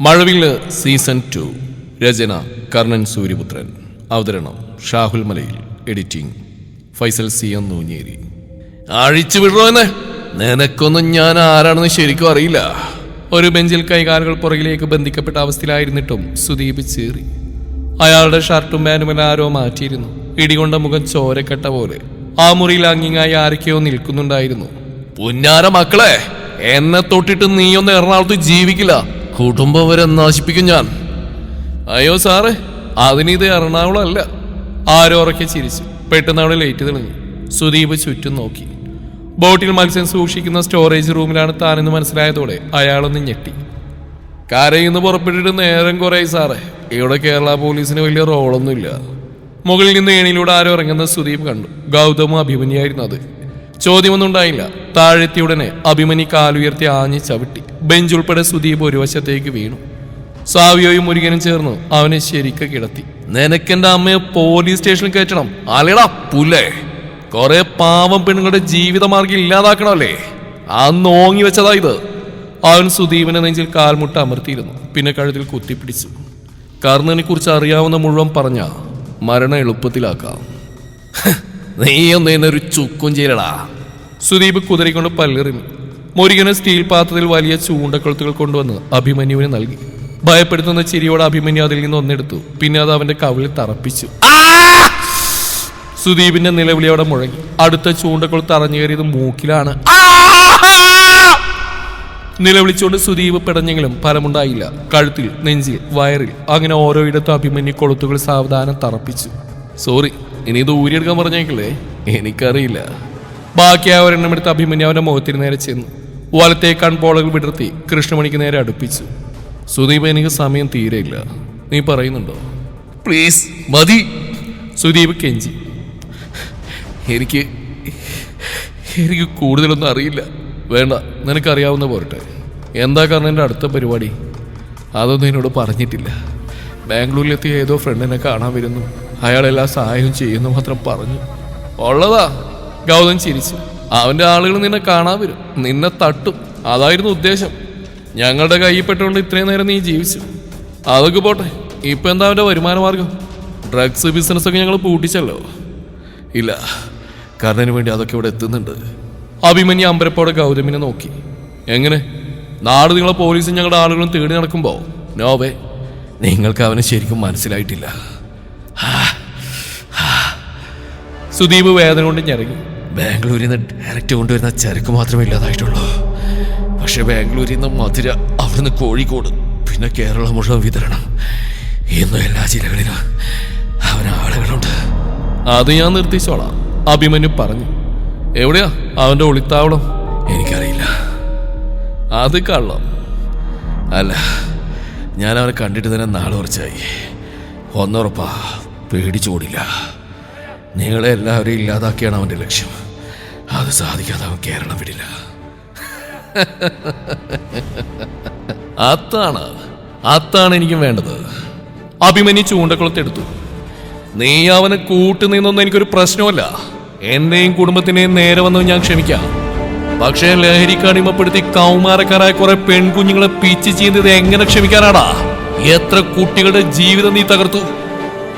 മഴവില്ല് season two. രചന കർണൻ സൂര്യപുത്രൻ. അവതരണം Shahul Malayil. Editing Faisal C M Noonjeri. അഴിച്ചു വിടണോന്നെ നിനക്കൊന്നും ഞാൻ ആരാണെന്ന് ശരിക്കും അറിയില്ല. ഒരു ബെഞ്ചിൽ കൈകാലുകൾ പുറകിലേക്ക് ബന്ധിക്കപ്പെട്ട അവസ്ഥയിലായിരുന്നിട്ടും സുദീപ് ചേറി. അയാളുടെ ഷർട്ടും പാന്റും ആരോ മാറ്റിയിരുന്നു. ഇടികൊണ്ട മുഖം ചോരക്കെട്ട പോലെ. ആ മുറിയിൽ അങ്ങിങ്ങായി ആരൊക്കെയോ നിൽക്കുന്നുണ്ടായിരുന്നു. പുന്നാര മക്കളെ എന്നെ തൊട്ടിട്ട് നീയൊന്ന് എറണാകുളത്ത് ജീവിക്കില്ല. കുടുംബം വരെ നശിപ്പിക്കും ഞാൻ. അയ്യോ സാറേ അതിനിത് എറണാകുളം അല്ല. ആരോ ഉറക്കെ ചിരിച്ചു. പെട്ടെന്ന് അവിടെ ലേറ്റ് തെളിഞ്ഞു സുദീപ് ചുറ്റും നോക്കി. ബോട്ടിൽ മത്സ്യം സൂക്ഷിക്കുന്ന സ്റ്റോറേജ് റൂമിലാണ് താനെന്ന് മനസ്സിലായതോടെ അയാളൊന്ന് ഞെട്ടി. കരയിന്ന് പുറപ്പെട്ടിട്ട് നേരം കുറേ സാറേ. ഇവിടെ കേരള പോലീസിന് വലിയ റോളൊന്നുമില്ല മുകളിൽ നിന്ന് ഏണിയിലൂടെ ആരോ ഇറങ്ങുന്ന സുദീപ് കണ്ടു. ഗൗതമും അഭിമന്യായിരുന്നു അത്. ചോദ്യമൊന്നും ഉണ്ടായില്ല താഴെത്തിയുടനെ അഭിമനി കാലുയർത്തി ആഞ്ഞ് ചവിട്ടി. ബെഞ്ച് ഉൾപ്പെടെ സുദീപ് ഒരു വശത്തേക്ക് വീണു. സാവിയോയും മുരുകനും ചേർന്ന് അവനെ ശരിക്ക് കിടത്തി. നിനക്കെന്റെ അമ്മയെ പോലീസ് സ്റ്റേഷനിൽ കയറ്റണം. അലടാ പുല്ലേ. കുറെ പാവം പെണ്ണുങ്ങളുടെ ജീവിതമാർഗം ഇല്ലാതാക്കണമല്ലേ? ആ നോങ്ങി വെച്ചതാ ഇത്. അവൻ സുദീപിനെ നെഞ്ചിൽ കാൽമുട്ട അമർത്തിയിരുന്നു. പിന്നെ കഴുത്തിൽ കുത്തിപ്പിടിച്ചു. കർണനെ കുറിച്ച് അറിയാവുന്ന മുഴുവൻ പറഞ്ഞ മരണം എളുപ്പത്തിലാക്കാം. നീയൊന്നും ഒന്നേനൊരു ചുക്കും ചെയ്യലടാ. സുദീപ് കുതിരക്കൊണ്ട് പല്ലെറിഞ്ഞു. മുരുകന് സ്റ്റീൽ പാത്രത്തിൽ വലിയ ചൂണ്ടക്കൊളുത്തുകൾ കൊണ്ടുവന്ന് അഭിമന്യുവിന് നൽകി. ഭയപ്പെടുത്തുന്ന ചിരിയോടെ അഭിമന്യു അതിൽ നിന്ന് ഒന്നെടുത്തു. പിന്നെ അത് അവന്റെ കവിളിൽ തറപ്പിച്ചു. സുദീപിന്റെ നിലവിളിയോടെ മുഴങ്ങി. അടുത്ത ചൂണ്ടക്കൊളുത്ത് അറിഞ്ഞു കയറിയത് മൂക്കിലാണ് നിലവിളിച്ചുകൊണ്ട് സുദീപ് പിടഞ്ഞെങ്കിലും ഫലമുണ്ടായില്ല. കഴുത്തിൽ നെഞ്ചിൽ വയറിൽ അങ്ങനെ ഓരോ ഓരോയിടത്തും അഭിമന്യു കൊളുത്തുകൾ സാവധാനം തറപ്പിച്ചു. സോറി ഇനി ഇത് ഊരിയെടുക്കാൻ പറഞ്ഞേക്കില്ലേ? എനിക്കറിയില്ല. ബാക്കി ആ ഒരെണ്ണം എടുത്ത് അഭിമന്യു അവന്റെ മുഖത്തിന് നേരെ ചെന്നു. വലത്തെ കൺപോളകൾ വിടർത്തി കൃഷ്ണമണിക്ക് നേരെ അടുപ്പിച്ചു. സുദീപ് എനിക്ക് സമയം തീരെയില്ല. നീ പറയുന്നുണ്ടോ? പ്ലീസ് മതി. സുദീപ് കെഞ്ചി. എനിക്ക് എനിക്ക് കൂടുതലൊന്നും അറിയില്ല. വേണ്ട നിനക്കറിയാവുന്ന പോരട്ടെ. എന്താ കാരണം എന്റെ അടുത്ത പരിപാടി? അതൊന്നും എന്നോട് പറഞ്ഞിട്ടില്ല. ബാംഗ്ലൂരിലെത്തിയ ഏതോ ഫ്രണ്ടിനെ കാണാൻ വരുന്നു. അയാൾ എല്ലാ സഹായവും ചെയ്യുന്നു മാത്രം പറഞ്ഞു. ഉള്ളതാ. ഗൗതം ചിരിച്ചു. അവന്റെ ആളുകൾ നിന്നെ കാണാൻ വരും. നിന്നെ തട്ടും. അതായിരുന്നു ഉദ്ദേശം. ഞങ്ങളുടെ കയ്യിൽപ്പെട്ടുകൊണ്ട് ഇത്രയും നേരം നീ ജീവിച്ചു. അതൊക്കെ പോട്ടെ. ഇപ്പം എന്താ അവന്റെ വരുമാന മാർഗം ഡ്രഗ്സ് ബിസിനസ്സൊക്കെ ഞങ്ങൾ പൂട്ടിച്ചല്ലോ. ഇല്ല. കർണന് വേണ്ടി അതൊക്കെ ഇവിടെ എത്തുന്നുണ്ട്. അഭിമന്യ അമ്പരപ്പോടെ ഗൗതമിനെ നോക്കി. എങ്ങനെ? നാട് നിങ്ങളെ പോലീസും ഞങ്ങളുടെ ആളുകളും തേടി നടക്കുമ്പോൾ നോവേ നിങ്ങൾക്ക് അവനെ ശരിക്കും മനസ്സിലായിട്ടില്ല. സുദീപ് വേദന കൊണ്ട് ഞെരങ്ങി. ബാംഗ്ലൂരിൽ നിന്ന് ഡയറക്റ്റ് കൊണ്ടുവരുന്ന ചരക്ക് മാത്രമേ ഇല്ലാതായിട്ടുള്ളൂ. പക്ഷെ ബാംഗ്ലൂരിൽ നിന്ന് മധുര അവിടുന്ന് കോഴിക്കോട് പിന്നെ കേരളം മുഴുവൻ വിതരണം. ഇന്നും എല്ലാ ജില്ലകളിലും അവന് ആളുകളുണ്ട്. അത് ഞാൻ നിർത്തിച്ചോളാം അഭിമന്യു പറഞ്ഞു. എവിടെയാ അവന്റെ ഒളിത്താവളം? എനിക്കറിയില്ല. അത് കള്ളം. അല്ല ഞാൻ അവനെ കണ്ടിട്ട് തന്നെ നാളെ കുറച്ചായി ഒന്നുറപ്പാ പേടിച്ചോടില്ല നിങ്ങളെ എല്ലാവരെയും ഇല്ലാതാക്കിയാണ് അവന്റെ ലക്ഷ്യം. അത് സാധിക്കാതെ അവൻ കേരളം വിടില്ല. അത്താണ്. അത്താണ് എനിക്കും വേണ്ടത്. അഭിമന്യു ചൂണ്ടക്കുളത്തെടുത്തു നീ അവനെ കൂട്ടുനിന്നൊന്നും എനിക്കൊരു പ്രശ്നമല്ല എന്നെയും കുടുംബത്തിനെയും നേരെ വന്ന് ഞാൻ ക്ഷമിക്കാം. പക്ഷേ ലഹരിക്ക് അടിമപ്പെടുത്തി കൗമാരക്കാരായ കുറെ പെൺകുഞ്ഞുങ്ങളെ പിച്ച് ചെയ്യുന്നത് എങ്ങനെ ക്ഷമിക്കാനാടാ? എത്ര കുട്ടികളുടെ ജീവിതം നീ തകർത്തു.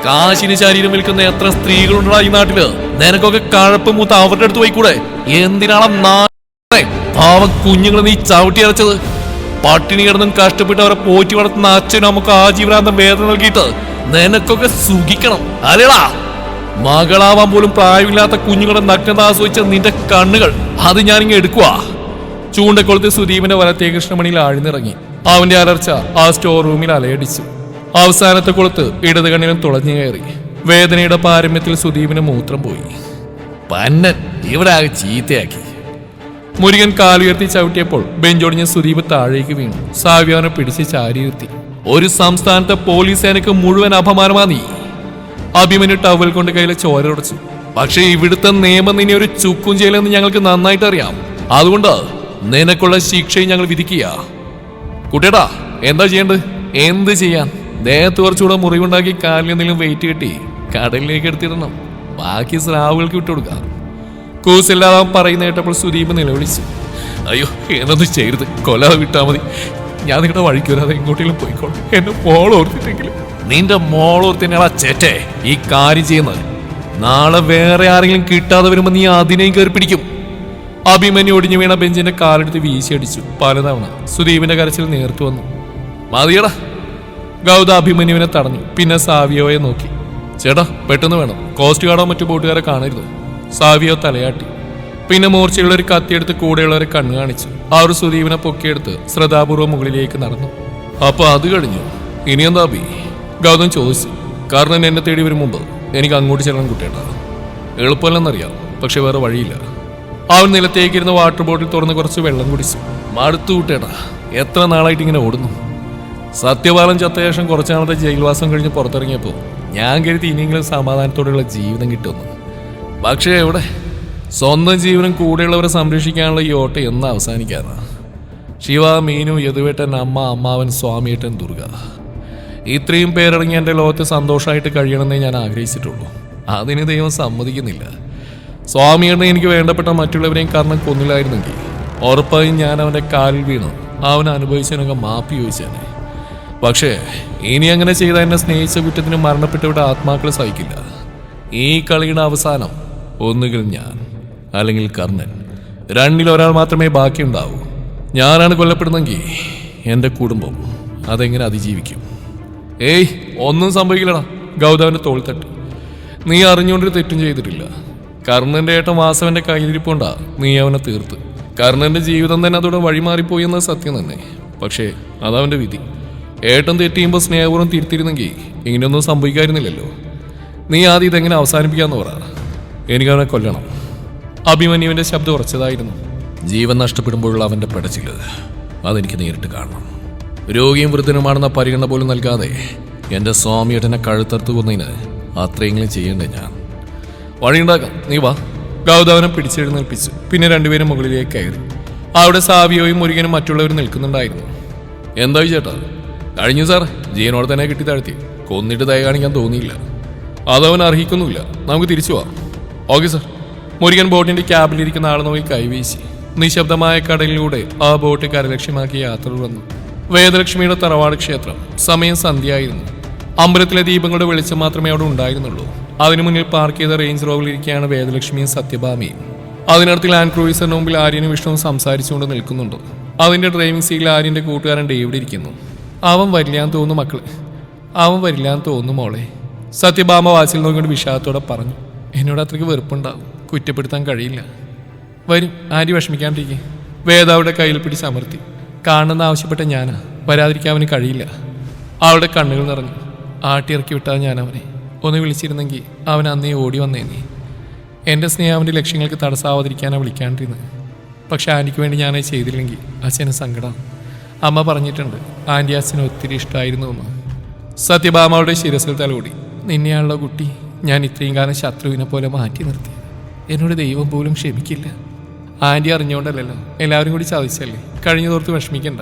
കാശിന് ശരീരം വിൽക്കുന്ന എത്ര സ്ത്രീകളുണ്ടാ ഈ നാട്ടിൽ? നിനക്കൊക്കെ കഴപ്പ് മൂത്ത് അവരുടെ അടുത്ത് പോയിക്കൂടെ? എന്തിനാണ് നാളെ പാവം കുഞ്ഞുങ്ങളെ നീ ചവിട്ടി അരച്ചത്? പട്ടിണി കിടന്നും കഷ്ടപ്പെട്ട് അവരെ പോറ്റി വളർത്തുന്ന അച്ഛനും നമുക്ക് ആജീവനാന്തം വേദന നൽകിയിട്ട് നിനക്കൊക്കെ സുഖിക്കണം. അല്ലേടാ. മകളാവാൻ പോലും പ്രായമില്ലാത്ത കുഞ്ഞുങ്ങളെ നഗ്നത ആസ്വദിച്ച നിന്റെ കണ്ണുകൾ അത് ഞാനിങ്ങ് എടുക്കുക ചൂണ്ടക്കുളത്ത് സുദീപിന്റെ വലത്തേ കൃഷ്ണമണിയിൽ ആഴ്ന്നിറങ്ങി. അവന്റെ അലർച്ച ആ സ്റ്റോർ റൂമിൽ അലയടിച്ചു. അവസാനത്തെ കുളത്ത് ഇടത് കണ്ണിനും തുളഞ്ഞു കയറി. വേദനയുടെ പാരമ്യത്തിൽ സുദീപിന് മൂത്രം പോയി. പന്നൻ ഇവിടെ ആകെ ചീത്തയാക്കി. മുരുകൻ കാലുയർത്തി ചവിട്ടിയപ്പോൾ ബെഞ്ചൊടിഞ്ഞ സുദീപ് താഴേക്ക് വീണു. സാവ്യാനെ പിടിച്ച് ചാരിയിരുത്തി ഒരു സംസ്ഥാനത്തെ പോലീസ് സേനക്ക് മുഴുവൻ അപമാനമാ നീ. അഭിമന്യു ടവൽ കൊണ്ട് കയ്യിലെ ചോരടച്ചു പക്ഷേ ഇവിടുത്തെ നിയമം നിന്നെ ഒരു ചുക്കും ചെയ്യലെന്ന് ഞങ്ങൾക്ക് നന്നായിട്ട് അറിയാം അതുകൊണ്ട് നിനക്കുള്ള ശിക്ഷയും ഞങ്ങൾ വിധിക്കുക. കുട്ടിയടാ എന്താ ചെയ്യേണ്ടത്? എന്ത് ചെയ്യാൻ? ദേഹത്ത് കുറച്ചുകൂടെ മുറിവുണ്ടാക്കി കാലിൽ എന്തെങ്കിലും വെയിറ്റ് കെട്ടി കടലിലേക്ക് എടുത്തിടണം ബാക്കി സ്രാവുകൾക്ക് വിട്ടുകൊടുക്കാം കൂസില്ലാതെ പറയുന്ന കേട്ടപ്പോൾ സുദീപ് നിലവിളിച്ചു. അയ്യോ എന്നൊന്നും ചെയ്യരുത്. കൊല വിട്ടാൽ മതി. ഞാൻ നിങ്ങളുടെ വഴിക്ക് വരാതെ എങ്ങോട്ടെങ്കിലും പോയിക്കോട്ടെ എന്നെ മോളോർത്തിട്ടെങ്കിലും നിന്റെ മോളോർത്തിനാ ചേറ്റേ ഈ കാര്യം ചെയ്യുന്നത്. നാളെ വേറെ ആരെങ്കിലും കിട്ടാതെ വരുമ്പോൾ നീ അതിനെയും കയറി പിടിക്കും. അഭിമന്യു ഒടിഞ്ഞു വീണ ബെഞ്ചിന്റെ കാലെടുത്ത് വീശിയടിച്ചു പലതവണ. സുദീപിന്റെ കരച്ചിൽ നേർത്തു വന്നു. മതിയടാ. ഗൗത അഭിമന്യുവിനെ തടഞ്ഞു. പിന്നെ സാവിയോയെ നോക്കി. ചേട്ടാ പെട്ടെന്ന് വേണം. കോസ്റ്റ് ഗാർഡോ മറ്റു ബോട്ടുകാരെ കാണരുത്. സാവിയോ തലയാട്ടി. പിന്നെ മൂർച്ചയുള്ള ഒരു കത്തിയെടുത്ത് കൂടെയുള്ളവരെ കണ്ണു കാണിച്ചു. അവർ സുദീപിനെ പൊക്കിയെടുത്ത് ശ്രദ്ധാപൂർവം മുകളിലേക്ക് നടന്നു. അപ്പൊ അത് കഴിഞ്ഞു. ഇനിയെന്താ ബി? ഗൗതം ചോദിച്ചു. കാരണം എന്നെ തേടി വരും മുമ്പ് എനിക്ക് അങ്ങോട്ട് ചെല്ലണം കുട്ടിയേട്ടാ. എളുപ്പമല്ലെന്നറിയാം. പക്ഷെ വേറെ വഴിയില്ല. അവൻ നിലത്തേക്കിരുന്ന വാട്ടർ ബോട്ടിൽ തുറന്ന് കുറച്ച് വെള്ളം കുടിച്ചു. മടുത്തു കൂട്ടേടാ എത്ര നാളായിട്ട് ഇങ്ങനെ ഓടുന്നു? സത്യപാലം ചത്ത ശേഷം കുറച്ചു നാളത്തെ ജയിൽവാസം കഴിഞ്ഞ് പുറത്തിറങ്ങിയപ്പോൾ ഞാൻ കരുതി ഇനിയെങ്കിലും സമാധാനത്തോടെയുള്ള ജീവിതം കിട്ടുമെന്ന്. പക്ഷേ എവിടെ? സ്വന്തം ജീവനും കൂടെയുള്ളവരെ സംരക്ഷിക്കാനുള്ള ഈ ഓട്ടം എന്ന് അവസാനിക്കാറ് ശിവ മീനു യദുവേട്ടൻ അമ്മ അമ്മാവൻ സ്വാമിയേട്ടൻ ദുർഗ. ഇത്രയും പേരടങ്ങി എന്റെ ലോകത്ത് സന്തോഷമായിട്ട് കഴിയണമെന്നേ ഞാൻ ആഗ്രഹിച്ചിട്ടുള്ളൂ. അതിന് ദൈവം സമ്മതിക്കുന്നില്ല. സ്വാമിയുടെ എനിക്ക് വേണ്ടപ്പെട്ട മറ്റുള്ളവരെയും കാരണം കൊന്നില്ലായിരുന്നെങ്കിൽ ഉറപ്പായും ഞാൻ അവന്റെ കാലിൽ വീണു. അവൻ അനുഭവിച്ചതിനൊക്കെ മാപ്പി ചോദിച്ചേനെ. പക്ഷേ ഇനി അങ്ങനെ ചെയ്ത എന്നെ സ്നേഹിച്ച കുറ്റത്തിന് മരണപ്പെട്ടവരുടെ ആത്മാക്കളെ സഹിക്കില്ല. ഈ കളിയുടെ അവസാനം ഒന്നുകിൽ ഞാൻ അല്ലെങ്കിൽ കർണൻ രണ്ടിൽ ഒരാൾ മാത്രമേ ബാക്കിയുണ്ടാവൂ. ഞാനാണ് കൊല്ലപ്പെടുന്നെങ്കിൽ എന്റെ കുടുംബം അതെങ്ങനെ അതിജീവിക്കും? ഏയ് ഒന്നും സംഭവിക്കില്ലടാ. ഗൗതവന്റെ തോൾ തട്ട്. നീ അറിഞ്ഞുകൊണ്ടൊരു തെറ്റും ചെയ്തിട്ടില്ല. കർണന്റെ ഏട്ടൻ വാസവന്റെ കയ്യിലിരിപ്പുണ്ടാ. നീ അവനെ തീർത്ത്. കർണന്റെ ജീവിതം തന്നെ അതോടെ വഴിമാറിപ്പോയി എന്നത് സത്യം തന്നെ. പക്ഷേ അതവന്റെ വിധി. ഏട്ടൻ തെറ്റിയുമ്പോൾ സ്നേഹപൂർവം തിരുത്തിരുന്നെങ്കിൽ ഇങ്ങനെയൊന്നും സംഭവിക്കായിരുന്നില്ലല്ലോ നീ ആദ്യം ഇതെങ്ങനെ അവസാനിപ്പിക്കാന്ന് പറ. എനിക്കവനെ കൊല്ലണം. അഭിമന്യുവിന്റെ ശബ്ദം ഉറച്ചതായിരുന്നു. ജീവൻ നഷ്ടപ്പെടുമ്പോഴുള്ള അവന്റെ പടച്ചിൽ അതെനിക്ക് നേരിട്ട് കാണണം. രോഗിയും വൃദ്ധനുമാണെന്ന പരിഗണന പോലും നൽകാതെ എന്റെ സ്വാമിയേട്ടനെ കഴുത്തറുത്ത് കൊന്നതിന് അത്രയെങ്കിലും ചെയ്യണ്ടേ ഞാൻ? വഴിയുണ്ടാക്കാം നീ വാ. ഗൗതവനെ പിടിച്ചെഴുന്നേൽപ്പിച്ചു. പിന്നെ രണ്ടുപേരും മുകളിലേക്ക് കയറി. അവിടെ സാവിയോയും മുരുകനും മറ്റുള്ളവരും നിൽക്കുന്നുണ്ടായിരുന്നു. എന്തായി ചേട്ടാ? കഴിഞ്ഞു സാർ. ജീവനോട് തന്നെ കിട്ടി താഴ്ത്തി. കൊന്നിട്ട് ദയ കാണിക്കാൻ തോന്നിയില്ല. അതവൻ അർഹിക്കുന്നുമില്ല നമുക്ക് തിരിച്ചു പോവാം. Okay sir. മുരുകൻ ബോട്ടിന്റെ ക്യാബിലിരിക്കുന്ന ആളെ നോക്കി കൈവീശി. നിശബ്ദമായ കടലിലൂടെ ആ ബോട്ട് കരലക്ഷ്യമാക്കി യാത്ര വന്നു വേദലക്ഷ്മിയുടെ തറവാട് ക്ഷേത്രം. സമയം സന്ധ്യയായിരുന്നു. അമ്പലത്തിലെ ദീപങ്ങളുടെ വെളിച്ചം മാത്രമേ അവിടെ ഉണ്ടായിരുന്നുള്ളൂ. അതിനു മുന്നിൽ പാർക്ക് ചെയ്ത റേഞ്ച് റോവിലിരിക്കുകയാണ് വേദലക്ഷ്മിയും സത്യഭാമിയും. അതിനടുത്ത് ലാൻഡ് ക്രൂയിസറിന് മുമ്പിൽ ആര്യനും വിഷ്ണുവും സംസാരിച്ചുകൊണ്ട് നിൽക്കുന്നുണ്ട്. അതിന്റെ ഡ്രൈവിംഗ് സീറ്റിൽ ആര്യന്റെ കൂട്ടുകാരൻ ഡേവിഡ് ഇരിക്കുന്നു. അവൻ വരില്ലാന്ന് തോന്നുന്നു മക്കൾ. അവൻ വരില്ലാന്ന് തോന്നുന്നു മോളെ. സത്യഭാമ വാസിൽ നോക്കിക്കൊണ്ട് വിഷാദത്തോടെ പറഞ്ഞു എന്നോട് അത്രയ്ക്ക് വെറുപ്പുണ്ടാവും. കുറ്റപ്പെടുത്താൻ കഴിയില്ല. വരും ആര് വിഷമിക്കാണ്ടിരിക്കെ. വേദ അവളുടെ കയ്യിൽ പിടിച്ച് അമർത്തി. കാണുന്ന ആവശ്യപ്പെട്ട ഞാനാ. വരാതിരിക്കാൻ അവന് കഴിയില്ല. അവളുടെ കണ്ണുകൾ നിറഞ്ഞു. ആട്ടി ഇറക്കി വിട്ടാൽ ഞാൻ അവനെ. ഒന്ന് വിളിച്ചിരുന്നെങ്കിൽ അവൻ അന്നേ ഓടി വന്നേ നീ എന്റെ സ്നേഹം അവന്റെ ലക്ഷ്യങ്ങൾക്ക് തടസ്സാവാതിരിക്കാനാണ് വിളിക്കാണ്ടിരുന്നത്. പക്ഷെ ആന്റിക്ക് വേണ്ടി ഞാനത് ചെയ്തില്ലെങ്കിൽ അച്ഛന് സങ്കടം അമ്മ പറഞ്ഞിട്ടുണ്ട് ആന്റിയാസിന് ഒത്തിരി ഇഷ്ടമായിരുന്നു എന്ന്. സത്യഭാമയുടെ ശിരസിൽ തലോടി. നിന്നെയാണല്ലോ കുട്ടി ഞാൻ ഇത്രയും കാലം ശത്രുവിനെ പോലെ മാറ്റി നിർത്തി എന്നോട് ദൈവം പോലും ക്ഷമിക്കില്ല. ആന്റി അറിഞ്ഞുകൊണ്ടല്ലല്ലോ എല്ലാവരും കൂടി ചതിച്ചല്ലേ? കഴിഞ്ഞു തോർത്ത് വിഷമിക്കണ്ട.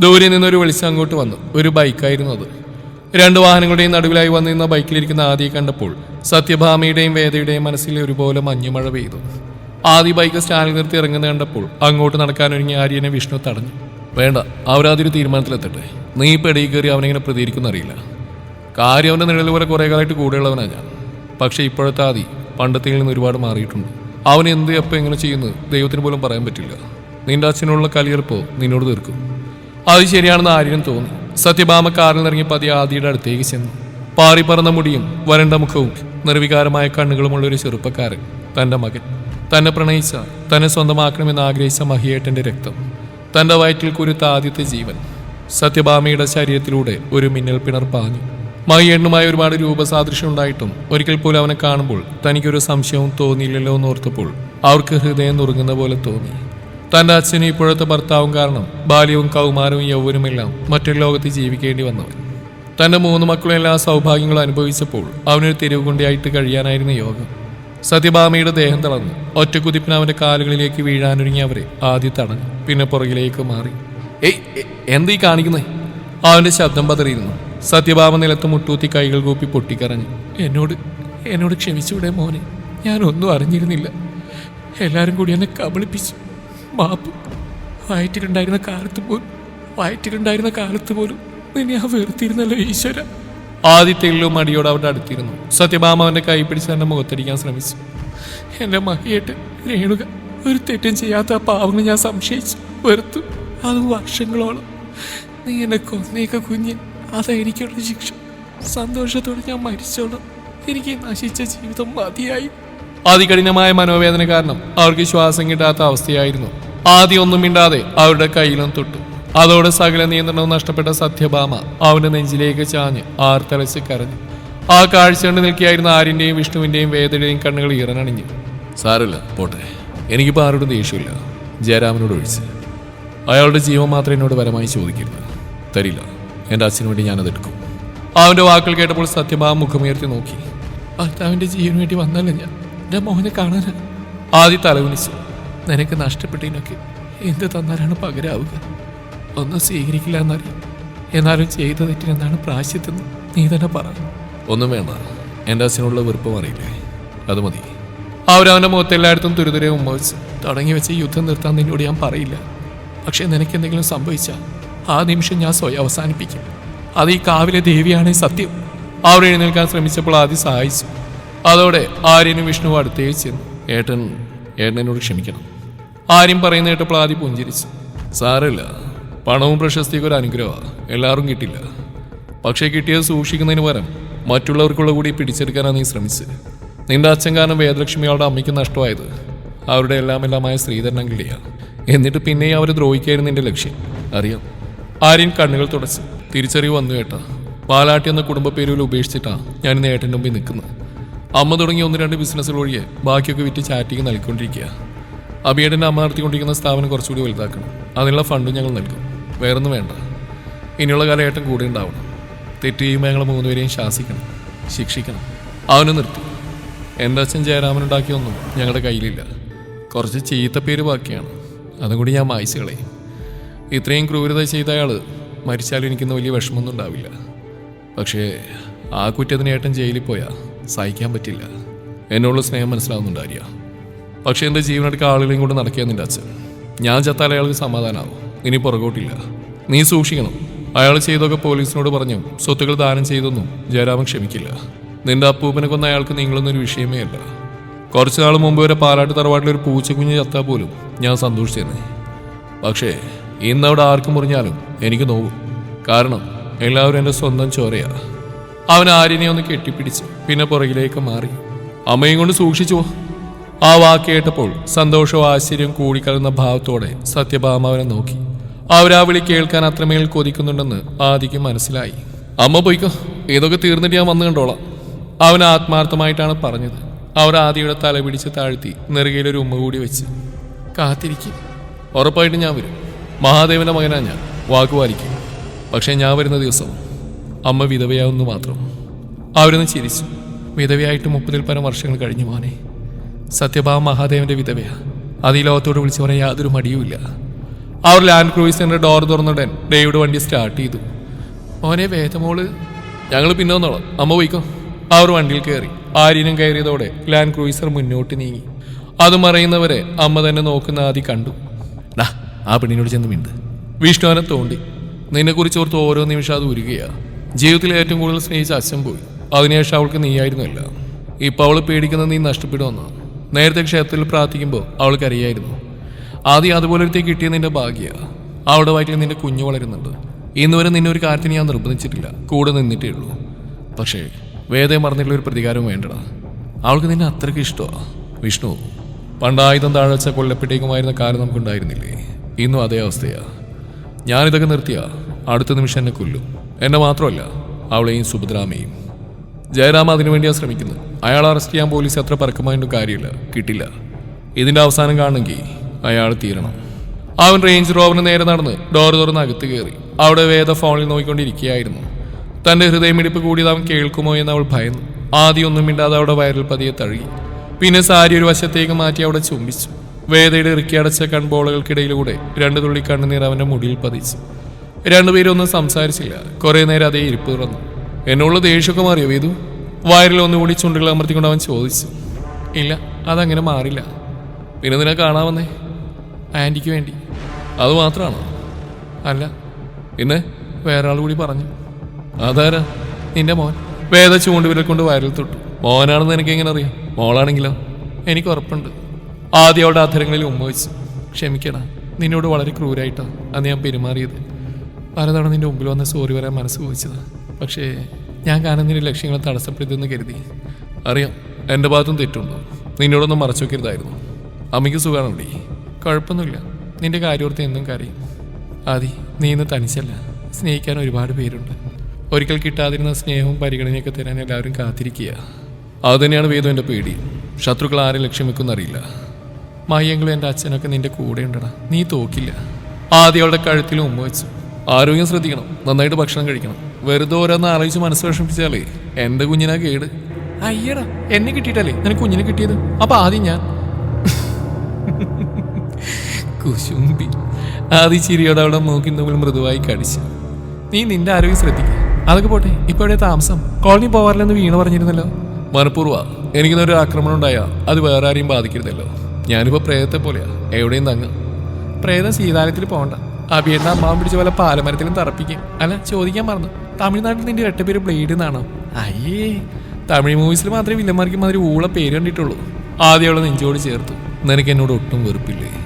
ദൂരെ നിന്നൊരു വെളിച്ചം അങ്ങോട്ട് വന്നു. ഒരു ബൈക്കായിരുന്നു അത്. രണ്ട് വാഹനങ്ങളുടെയും നടുവിലായി വന്നിരുന്ന ബൈക്കിലിരിക്കുന്ന ആദിയെ കണ്ടപ്പോൾ സത്യഭാമയുടെയും വേദയുടെയും മനസ്സിൽ ഒരുപോലെ മഞ്ഞുമഴ പെയ്തു. ആദി ബൈക്ക് സ്റ്റാൻഡിൽ നിർത്തി ഇറങ്ങുന്നത് കണ്ടപ്പോൾ അങ്ങോട്ട് നടക്കാനൊരുങ്ങിയ ആര്യനെ വിഷ്ണു തടഞ്ഞു. വേണ്ട അവരാതൊരു തീരുമാനത്തിലെത്തട്ടെ. നീ ഇപ്പം ഇടയിൽ കയറി അവനെങ്ങനെ പ്രതികരിക്കുന്ന അറിയില്ല. കാര്യം അവന്റെ നിഴൽ പോലെ കുറേ കാലമായിട്ട് കൂടെയുള്ളവനാണ് ഞാൻ. പക്ഷേ ഇപ്പോഴത്തെ ആദി പണ്ടത്തിൽ നിന്ന് ഒരുപാട് മാറിയിട്ടുണ്ട്. അവൻ എന്ത് എപ്പോൾ എങ്ങനെ ചെയ്യുന്നത് ദൈവത്തിന് പോലും പറയാൻ പറ്റില്ല. നിന്റെ അച്ഛനുള്ള കലിയെറുപ്പോ നിന്നോട് തീർക്കും. അത് ശരിയാണെന്ന് ആര്യനും തോന്നി. സത്യഭാമ കാറിൽ നിറങ്ങി പതിയെ ആദിയുടെ അടുത്തേക്ക് ചെന്നു. പാറി പറന്ന മുടിയും വരണ്ട മുഖവും നിർവികാരമായ കണ്ണുകളുമുള്ള ഒരു ചെറുപ്പക്കാരൻ തന്റെ മകൻ. തന്നെ പ്രണയിച്ച തന്നെ സ്വന്തമാക്കണമെന്ന് ആഗ്രഹിച്ച മഹിയേട്ടന്റെ രക്തം. തന്റെ വയറ്റിൽ കുരുത്ത ആദ്യത്തെ ജീവൻ സത്യഭാമയുടെ ശരീരത്തിലൂടെ ഒരു മിന്നൽ പിണർ പാഞ്ഞു. മഹിയേണ്ണുമായി ഒരുപാട് രൂപസാദൃശ്യം ഉണ്ടായിട്ടും ഒരിക്കൽ പോലും അവനെ കാണുമ്പോൾ തനിക്കൊരു സംശയവും തോന്നിയില്ലല്ലോ എന്ന് ഓർത്തപ്പോൾ അവർക്ക് ഹൃദയം നുറുങ്ങുന്ന പോലെ തോന്നി. തന്റെ അച്ഛന് ഇപ്പോഴത്തെ ഭർത്താവും കാരണം ബാല്യവും കൗമാരവും യൗവനുമെല്ലാം മറ്റൊരു ലോകത്ത് ജീവിക്കേണ്ടി വന്നവൻ. തന്റെ മൂന്ന് മക്കളും എല്ലാ സൗഭാഗ്യങ്ങളും അനുഭവിച്ചപ്പോൾ അവനൊരു തെരുവ് കൊണ്ടിയായിട്ട് കഴിയാനായിരുന്നു യോഗം. സത്യഭാമയുടെ ദേഹം തളർന്നു. ഒറ്റക്കുതിപ്പിന് അവന്റെ കാലുകളിലേക്ക് വീഴാനൊരുങ്ങി അവരെ ആദ്യം തടഞ്ഞു. പിന്നെ പുറകിലേക്ക് മാറി. ഏയ് എന്താ ഈ കാണിക്കുന്നേ? അവന്റെ ശബ്ദം പതറിയിരുന്നു. സത്യഭാമ നിലത്ത് മുട്ടൂത്തി കൈകൾ കൂപ്പി പൊട്ടിക്കരഞ്ഞു. എന്നോട് എന്നോട് ക്ഷമിച്ചൂടെ മോനെ. ഞാൻ ഒന്നും അറിഞ്ഞിരുന്നില്ല. എല്ലാരും കൂടി എന്നെ കബളിപ്പിച്ചു. മാപ്പ്. വയറ്റിലുണ്ടായിരുന്ന കാലത്ത് പോലും വയറ്റിലുണ്ടായിരുന്ന കാലത്ത് പോലും നിന്നെ ആ വെറുത്തിരുന്നല്ലോ ഈശ്വര. ആദിത്യയിലും മടിയോട് അവിടെ അടുത്തിരുന്നു. സത്യഭാമ കൈ പിടിച്ച് എന്റെ മുഖത്തടിക്കാൻ ശ്രമിച്ചു. എന്റെ മഹിയേട്ട് രേണുക ഒരു തെറ്റും ചെയ്യാത്ത പാവങ്ങൾ ഞാൻ സംശയിച്ചു. വെറുത്തു. അത് വർഷങ്ങളോളം. നീ എന്നെ കൊന്നേക്ക കുഞ്ഞ്. അതായിരിക്കുള്ള ശിക്ഷ. സന്തോഷത്തോടെ ഞാൻ മരിച്ചോളാം. എനിക്ക് നശിച്ച ജീവിതം മതിയായി. അതികഠിനമായ മനോവേദന കാരണം അവർക്ക് ശ്വാസം കിട്ടാത്ത അവസ്ഥയായിരുന്നു. ആദ്യം ഒന്നും മിണ്ടാതെ അവരുടെ കയ്യിലും തൊട്ടു. അതോടെ സകല നിയന്ത്രണവും നഷ്ടപ്പെട്ട സത്യഭാമ അവന്റെ നെഞ്ചിലേക്ക് ചാഞ്ഞ് ആർത്തലച്ച് കരഞ്ഞു. ആ കാഴ്ച കണ്ട് നിൽക്കിയായിരുന്ന ആര്യന്റെയും വിഷ്ണുവിന്റെയും വേദയുടെയും കണ്ണുകൾ ഈറനണിഞ്ഞു. സാരമില്ല പോട്ടെ. എനിക്കിപ്പോൾ ആരോടും ദേഷ്യമില്ല. ജയരാമനോട് ഒഴിച്ച്. അയാളുടെ ജീവൻ മാത്രം എന്നോട് പരമായി ചോദിക്കരുത്. തരില്ല. എന്റെ അച്ഛന് വേണ്ടി ഞാനത് എടുക്കും. അവന്റെ വാക്കുകൾ കേട്ടപ്പോൾ സത്യഭാമ മുഖമുയർത്തി നോക്കി. ഭർത്താവിന്റെ ജീവന് വേണ്ടി വന്നല്ല ഞാൻ. എന്റെ മോഹനെ കാണാൻ ആദ്യ തലകുനിച്ചു. നിനക്ക് നഷ്ടപ്പെട്ടതിനൊക്കെ എന്ത് തന്നാലാണ് പകരാവുക? ഒന്നും സ്വീകരിക്കില്ല എന്നറിയാം. എന്നാലും ചെയ്ത തെറ്റിനെന്താണ് പ്രാശ്യത്തെന്ന് നീ തന്നെ പറ. ഒന്നും വേണ്ട. എന്റെ അച്ഛനുള്ള വെറുപ്പം അറിയില്ലേ അത് മതി. അവരവന്റെ മുഖത്ത് എല്ലായിടത്തും തുരുതുരെ ഉമ്മവച്ച് തുടങ്ങി വെച്ച് യുദ്ധം നിർത്താൻ നിന്നോട് ഞാൻ പറയില്ല. പക്ഷേ നിനക്ക് എന്തെങ്കിലും സംഭവിച്ചാൽ ആ നിമിഷം ഞാൻ സ്വയം അവസാനിപ്പിക്കും. അത് ഈ കാവിലെ ദേവിയാണ് സത്യം. അവർ എഴുന്നേൽക്കാൻ ശ്രമിച്ചപ്പോൾ ആദ്യം സഹായിച്ചു. അതോടെ ആര്യനും വിഷ്ണു അടുത്തേക്ക് ചെന്നു. ഏട്ടൻ ഏട്ടനോട് ക്ഷമിക്കണം. ആര്യം പറയുന്ന കേട്ടപ്പോൾ ആദ്യം പുഞ്ചിരിച്ചു. സാരമില്ല. പണവും പ്രശസ്തിയൊക്കെ ഒരു അനുഗ്രഹമാണ് എല്ലാവരും കിട്ടില്ല. പക്ഷേ കിട്ടിയത് സൂക്ഷിക്കുന്നതിന് പകരം മറ്റുള്ളവർക്കുള്ള കൂടി പിടിച്ചെടുക്കാനാണ് നീ ശ്രമിച്ചത് നിന്റെ അച്ഛൻ കാരണം വേദലക്ഷ്മി അവളുടെ അമ്മയ്ക്ക് നഷ്ടമായത് അവരുടെ എല്ലാം എല്ലാമായ ശ്രീധരനം കിളിയാണ് എന്നിട്ട് പിന്നെയും അവർ ദ്രോഹിക്കായിരുന്നു നിന്റെ ലക്ഷ്യം. അറിയാം. ആര്യൻ കണ്ണുകൾ തുടച്ച്. തിരിച്ചറിവ് വന്നു കേട്ടാ പാലാട്ടി എന്ന കുടുംബ പേരുകൾ ഉപേക്ഷിച്ചിട്ടാ ഞാൻ ഇന്ന് ഏട്ടന്റെ മുമ്പിൽ നിൽക്കുന്നത്. അമ്മ തുടങ്ങി ഒന്ന് രണ്ട് ബിസിനസ്സുകൾ ഒഴികെ ബാക്കിയൊക്കെ വിറ്റ് ചാറ്റിക്ക് നൽകിക്കൊണ്ടിരിക്കുക അബിയേട്ടന്റെ അമ്മ നടത്തിക്കൊണ്ടിരിക്കുന്ന സ്ഥാപനം കുറച്ചുകൂടി വലുതാക്കണം. അതിനുള്ള ഫണ്ടും ഞങ്ങൾ നൽകും. വേറൊന്നും വേണ്ട. ഇനിയുള്ള കാലഘട്ടം കൂടെ ഉണ്ടാവണം. തെറ്റ് ചെയ്യുമ്പോൾ ഞങ്ങൾ മൂന്നുപേരെയും ശാസിക്കണം ശിക്ഷിക്കണം. അവനെ നിർത്തി. എന്റെ അച്ഛൻ ജയരാമനുണ്ടാക്കിയൊന്നും ഞങ്ങളുടെ കയ്യിലില്ല. കുറച്ച് ചീത്തപ്പേര് ബാക്കിയാണ്. അതും കൂടി ഞാൻ മായ്ച്ചു കളയും. ഇത്രയും ക്രൂരത ചെയ്ത അയാൾ മരിച്ചാലും എനിക്കിന്ന് വലിയ വിഷമമൊന്നും ഉണ്ടാവില്ല. പക്ഷേ ആ കുറ്റത്തിന് ഏട്ടൻ ജയിലിൽ പോയാൽ സഹിക്കാൻ പറ്റില്ല. എന്നോടുള്ള സ്നേഹം മനസ്സിലാവുന്നുണ്ട് പക്ഷേ എന്റെ ജീവനെടുക്ക ആളുകളെയും കൊണ്ട് നടക്കുക നിന്റെ അച്ഛൻ. ഞാൻ ചത്താൽ അയാൾക്ക് സമാധാനമാവും ഇനി പുറകോട്ടില്ല. നീ സൂക്ഷിക്കണം. അയാൾ ചെയ്തൊക്കെ പോലീസിനോട് പറഞ്ഞു. സ്വത്തുക്കൾ ദാനം ചെയ്തൊന്നും ജയരാമൻ ക്ഷമിക്കില്ല. നിന്റെ അപ്പൂപ്പനെ കൊന്ന അയാൾക്ക് നിങ്ങളൊന്നും ഒരു വിഷയമേ അല്ല. കുറച്ചു നാൾ മുമ്പ് വരെ പാലാട്ട് തറവാട്ടിൽ ഒരു പൂച്ചക്കുഞ്ഞ് ചത്താൽ പോലും ഞാൻ സന്തോഷിച്ചേനെ. പക്ഷേ ഇന്നവിടെ ആർക്കും മുറിഞ്ഞാലും എനിക്ക് നോവും. കാരണം എല്ലാവരും എന്റെ സ്വന്തം ചോരയാ. അവൻ ആര്യനെ ഒന്ന് കെട്ടിപ്പിടിച്ച് പിന്നെ പുറകിലേക്ക് മാറി. അമ്മയും കൊണ്ട് സൂക്ഷിച്ചു. ആ വാക്ക് കേട്ടപ്പോൾ സന്തോഷവും ആശ്ചര്യം കൂടിക്കലർന്ന ഭാവത്തോടെ സത്യഭാമ അവനെ നോക്കി. അവരാ വിളി കേൾക്കാൻ അത്രമേൽ കൊതിക്കുന്നുണ്ടെന്ന് ആദിക്ക് മനസ്സിലായി. അമ്മ പോയിക്കോ ഇതൊക്കെ തീർന്നിട്ട് ഞാൻ വന്നു കണ്ടോളാം. അവൻ ആത്മാർത്ഥമായിട്ടാണ് പറഞ്ഞത്. അവർ ആദിയുടെ തല പിടിച്ച് താഴ്ത്തി നെറുകയിലൊരു ഉമ്മ കൂടി വെച്ച് കാത്തിരിക്കും ഉറപ്പായിട്ട് ഞാൻ വരും. മഹാദേവന്റെ മകനാ ഞാൻ വാക്കുപാലിക്കും പക്ഷേ ഞാൻ വരുന്ന ദിവസം അമ്മ വിധവയാവുന്നു മാത്രം. അവരൊന്ന് ചിരിച്ചു. വിധവയായിട്ട് മുപ്പതിൽ പരം വർഷങ്ങൾ കഴിഞ്ഞു മോനെ. സത്യഭാമ മഹാദേവന്റെ വിധവയാ. അത് ഈ ലോകത്തോട് വിളിച്ചു പറയാൻ യാതൊരു മടിയുമില്ല. അവർ ലാൻഡ് ക്രൂയിസിന്റെ ഡോർ തുറന്നിടൻ ഡേവിഡ് വണ്ടി സ്റ്റാർട്ട് ചെയ്തു. മോനെ വേദമോൾ ഞങ്ങൾ പിന്നെ വന്നോളാം. അമ്മ പോയിക്കോ. അവർ വണ്ടിയിൽ കയറി. ആര്യനും കയറിയതോടെ ലാൻഡ് ക്രൂയിസർ മുന്നോട്ട് നീങ്ങി. അത് മറയുന്നവരെ അമ്മ തന്നെ നോക്കുന്ന ആദ്യം കണ്ടു. ഡാ ആ പെണ്ണിനോട് ചെന്ന് മിണ്ട്. വിഷ്ണുവിനെ തോണ്ടി. നിന്നെക്കുറിച്ച് ഓർത്ത് ഓരോ നിമിഷം അത് ഉരുകയാ ജീവിതത്തിൽ ഏറ്റവും കൂടുതൽ സ്നേഹിച്ച അച്ഛൻ പോയി. അതിനുശേഷം അവൾക്ക് നീയായിരുന്നില്ല. ഇപ്പൊ അവൾ പേടിക്കുന്നത് നീ നഷ്ടപ്പെടുമെന്നാ. നേരത്തെ ക്ഷേത്രത്തിൽ പ്രാർത്ഥിക്കുമ്പോൾ അവൾക്കറിയായിരുന്നു ആദ്യം അതുപോലെ ഒരുത്തേ കിട്ടിയ നിന്റെ ഭാഗ്യ. അവിടെ വയറ്റിൽ നിന്റെ കുഞ്ഞു വളരുന്നുണ്ട്. ഇന്ന് വരെ നിന്നെ ഒരു കാര്യത്തിന് ഞാൻ നിർബന്ധിച്ചിട്ടില്ല. കൂടെ നിന്നിട്ടേ ഉള്ളൂ. പക്ഷേ വേദം മറന്നിട്ടുള്ള ഒരു പ്രതികാരവും വേണ്ടടാ. അവൾക്ക് നിന്നെ അത്രയ്ക്ക് ഇഷ്ടമാ. വിഷ്ണു പണ്ടായുധം താഴ്ച കൊല്ലപ്പെട്ടേക്കുമായിരുന്ന കാലം നമുക്കുണ്ടായിരുന്നില്ലേ? ഇന്നും അതേ അവസ്ഥയാ. ഞാനിതൊക്കെ നിർത്തിയ. അടുത്ത നിമിഷം എന്നെ കൊല്ലും. എന്നെ മാത്രമല്ല അവളെയും സുഭദ്രാമയും. ജയരാമ അതിനുവേണ്ടിയാണ് ശ്രമിക്കുന്നത്. അയാൾ അറസ്റ്റ് ചെയ്യാൻ പോലീസ് അത്ര പറക്കമായിട്ടും കാര്യമില്ല. കിട്ടില്ല. ഇതിന്റെ അവസാനം കാണണമെങ്കിൽ അയാൾ തീരണം. അവൻ റേഞ്ച് റോവറിന് നേരെ നടന്ന് ഡോർ തുറന്ന് അകത്ത് കയറി. അവിടെ വേദ ഫോണിൽ നോക്കിക്കൊണ്ടിരിക്കുകയായിരുന്നു. തന്റെ ഹൃദയമിടിപ്പ് കൂടിയത് അവൻ കേൾക്കുമോ എന്ന് അവൾ ഭയന്നു. ആദ്യം ഒന്നും മിണ്ടാതെ അവിടെ വയറിൽ പതിയെ തഴുകി. പിന്നെ സാരി ഒരു വശത്തേക്ക് മാറ്റി അവിടെ ചുംബിച്ചു. വേദയുടെ ഇറുക്കിയടച്ച കൺബോളുകൾക്കിടയിലൂടെ രണ്ട് തുള്ളി കണ്ണുനീർ അവന്റെ മുടിയിൽ പതിച്ചു. രണ്ടുപേരും ഒന്നും സംസാരിച്ചില്ല. കുറേ നേരം അതേ ഇരിപ്പ് തുറന്നു. എന്നുള്ള ദേഷ്യമൊക്കെ മാറിയോ വേദു? വയറിൽ ഒന്നുകൂടി ചുണ്ടുകൾ അമർത്തിക്കൊണ്ട് അവൻ ചോദിച്ചു. ഇല്ല അതങ്ങനെ മാറില്ല. പിന്നെ നിന്നെ കാണാമെന്നേ ആന്റിക്ക് വേണ്ടി. അത് മാത്രമാണോ അല്ല. പിന്നെ? വേറെ ആൾ കൂടി പറഞ്ഞു. അതാരാ? നിന്റെ മോൻ. വേദ ചൂണ്ടുവിരൽ കൊണ്ട് വയറിൽ തൊട്ടു. മോനാണെന്ന് എനിക്ക് എങ്ങനെ അറിയാം? മോളാണെങ്കിലോ? എനിക്ക് ഉറപ്പുണ്ട്. ആദ്യം അവളുടെ അധരങ്ങളിൽ ഉമ്മ വെച്ചു. ക്ഷമിക്കടാ. നിന്നോട് വളരെ ക്രൂരായിട്ടാണ് അന്ന് ഞാൻ പെരുമാറിയത്. പലതവണ നിന്റെ മുമ്പിൽ വന്ന് സോറി പറയാൻ മനസ്സ് ചോദിച്ചതാ പക്ഷേ ഞാൻ കാണുന്ന നിന്റെ ലക്ഷ്യങ്ങളെ തടസ്സപ്പെടുത്തുമെന്ന് കരുതി. അറിയാം. എന്റെ ഭാഗത്തും തെറ്റുണ്ടോ. നിന്നോടൊന്നും മറച്ചു വയ്ക്കരുതായിരുന്നു അമ്മയ്ക്ക് സുഖമാണോടി കുഴപ്പമൊന്നുമില്ല. നിന്റെ കാര്യോർത്ത് എന്നും കരയും. ആദി നീ ഇന്ന് തനിച്ചല്ല. സ്നേഹിക്കാൻ ഒരുപാട് പേരുണ്ട്. ഒരിക്കൽ കിട്ടാതിരുന്ന സ്നേഹവും പരിഗണനയൊക്കെ തരാൻ എല്ലാവരും കാത്തിരിക്കുക. അത് തന്നെയാണ് വേദം എന്റെ പേടി. ശത്രുക്കൾ ആരെ ലക്ഷ്യം വെക്കുന്നറിയില്ല മയ്യങ്ങളും എന്റെ അച്ഛനൊക്കെ നിന്റെ കൂടെ ഉണ്ടടാ. നീ തോക്കില്ല. ആദ്യം അവളുടെ കഴുത്തിൽ ഉമ്മ വെച്ചു. ആരോഗ്യം ശ്രദ്ധിക്കണം. നന്നായിട്ട് ഭക്ഷണം കഴിക്കണം. വെറുതെ ഓരോന്ന് ആലോചിച്ച് മനസ്സ് വിഷമിപ്പിച്ചാലേ. എന്റെ കുഞ്ഞിനാ കേട്. അയ്യടാ എന്നെ കിട്ടിയിട്ടല്ലേ? നിനക്ക് കുഞ്ഞിനെ കിട്ടിയത്? അപ്പൊ ആദ്യം ഞാൻ. കുശുമ്പി. ആദ്യ ചിരിയോടെ അവളെ മൂക്കിൻ മൃദുവായി കടിച്ചു. നീ നിന്റെ ആരോഗ്യം ശ്രദ്ധിക്കുക അതൊക്കെ പോട്ടെ ഇപ്പൊ എവിടെ താമസം. കോളനി പോവാറില്ലെന്ന് വീണ് പറഞ്ഞിരുന്നല്ലോ? മനഃപൂർവ. എനിക്കിന്നൊരു ആക്രമണം ഉണ്ടായാൽ അത് വേറെ ആരെയും ബാധിക്കരുതല്ലോ. ഞാനിപ്പോൾ പ്രേതത്തെ പോലെയാ. എവിടെയും തങ്ങും. പ്രേതം സീതാലയത്തിൽ പോകണ്ട അഭിയുടെ അമ്മാവൻ പിടിച്ച പോലെ പാലമരത്തിലും തറപ്പിക്കും. അല്ല ചോദിക്കാൻ മറന്നു. തമിഴ്നാട്ടിൽ നിന്റെ ഇരട്ട പേര് ബ്ലേഡ് എന്നാണോ? അയ്യേ. തമിഴ് മൂവീസിൽ മാത്രമേ വില്ലന്മാർക്ക് മാതിരി ഊള പേര് കണ്ടിട്ടുള്ളൂ. ആദ്യം അവളെ നെഞ്ചോട് ചേർത്തു. നിനക്ക് എന്നോട് ഒട്ടും വെറുപ്പില്ലേ?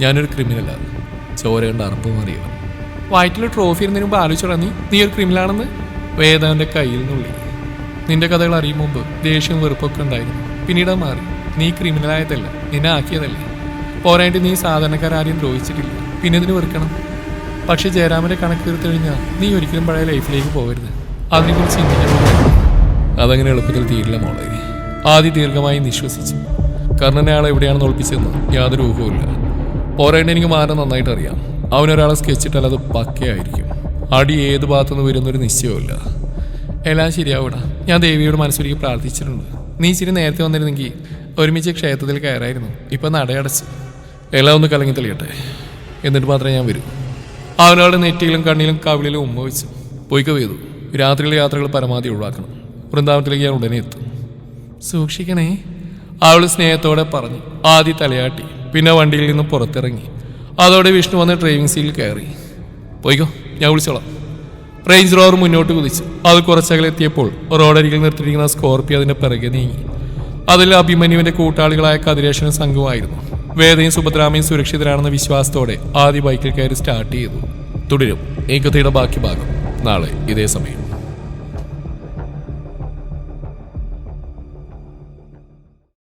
ഞാനൊരു ക്രിമിനലാണ്. ചോര കണ്ട് അറപ്പ് അറിയാം വയറ്റിൽ ട്രോഫി ഇരുന്നതിന് മുമ്പ് ആലോചിച്ചോടാ നീ. നീ ഒരു ക്രിമിനലാണെന്ന്? വേദാന്റെ കയ്യിൽ നിന്നുള്ളി നിന്റെ കഥകൾ അറിയും മുമ്പ് ദേഷ്യവും വെറുപ്പൊക്കെ ഉണ്ടായിരുന്നു. പിന്നീട് മാറി. നീ ക്രിമിനലായതല്ല. നിന്നെ ആക്കിയതല്ലേ. പോരായിട്ട് നീ സാധാരണക്കാരും ദ്രോഹിച്ചിട്ടില്ല. പിന്നെ ഇതിന് വെറുക്കണം? പക്ഷേ ജയരാമന്റെ കണക്ക് തീർത്ത് കഴിഞ്ഞാൽ നീ ഒരിക്കലും പഴയ ലൈഫിലേക്ക് പോകരുത്. അതിനെക്കുറിച്ച് ചിന്തിക്കണം അതങ്ങനെ എളുപ്പത്തിൽ തീരില്ല മോളെ. ആദ്യ ദീർഘമായി നിശ്വസിച്ചു. കർണനെ ആളെ എവിടെയാണെന്ന് ഒളിപ്പിച്ചതെന്ന് യാതൊരു ഊഹവുമില്ല. പോരായിട്ട് എനിക്ക് മാനം നന്നായിട്ട് അറിയാം. അവനൊരാളെ സ്കെച്ചിട്ടാൽ അത് പക്കയായിരിക്കും. അടി ഏത് ഭാഗത്തുനിന്ന് വരുന്നൊരു നിശ്ചയമില്ല എല്ലാം ശരിയാവൂടാ. ഞാൻ ദേവിയോട് മനസ്സൊരുക്കി പ്രാർത്ഥിച്ചിട്ടുണ്ട്. നീ ഇച്ചിരി നേരത്തെ വന്നിരുന്നെങ്കിൽ ഒരുമിച്ച് ക്ഷേത്രത്തിൽ കയറായിരുന്നു. ഇപ്പം നടയടച്ച് എല്ലാം ഒന്ന് കലങ്ങി തെളിയട്ടെ. എന്നിട്ട് മാത്രമേ ഞാൻ വരൂ. അവനവളുടെ നെറ്റിയിലും കണ്ണിലും കവിളിലും ഉമ്മ വെച്ചു പോയിക്കോ ചെയ്തു രാത്രിയിലെ യാത്രകൾ പരമാവധി ഒഴിവാക്കണം. വൃന്ദാവനത്തിലേക്ക് ഞാൻ ഉടനെ എത്തും. സൂക്ഷിക്കണേ. അവൾ സ്നേഹത്തോടെ പറഞ്ഞു. ആദ്യ തലയാട്ടി. പിന്നെ വണ്ടിയിൽ നിന്ന് പുറത്തിറങ്ങി. അതോടെ വിഷ്ണു വന്ന് ഡ്രൈവിംഗ് സീറ്റിൽ കയറി. പോയിക്കോ ഞാൻ വിളിച്ചോളാം. റേഞ്ച് റോവർ മുന്നോട്ട് കുതിച്ചു. അത് കുറച്ചകലെത്തിയപ്പോൾ റോഡരികിൽ നിർത്തിയിരിക്കുന്ന സ്കോർപ്പിയോ അതിന്റെ പിറകെ നീങ്ങി. അതിൽ അഭിമന്യുവിന്റെ കൂട്ടാളികളായ കതിരേഷനും സംഘമായിരുന്നു വേദയും സുഭദ്രാമയും സുരക്ഷിതരാണെന്ന വിശ്വാസത്തോടെ ആദ്യ ബൈക്കിൽ കയറി സ്റ്റാർട്ട് ചെയ്തു. തുടരും. ഈ ബാക്കി ഭാഗം നാളെ ഇതേ സമയം.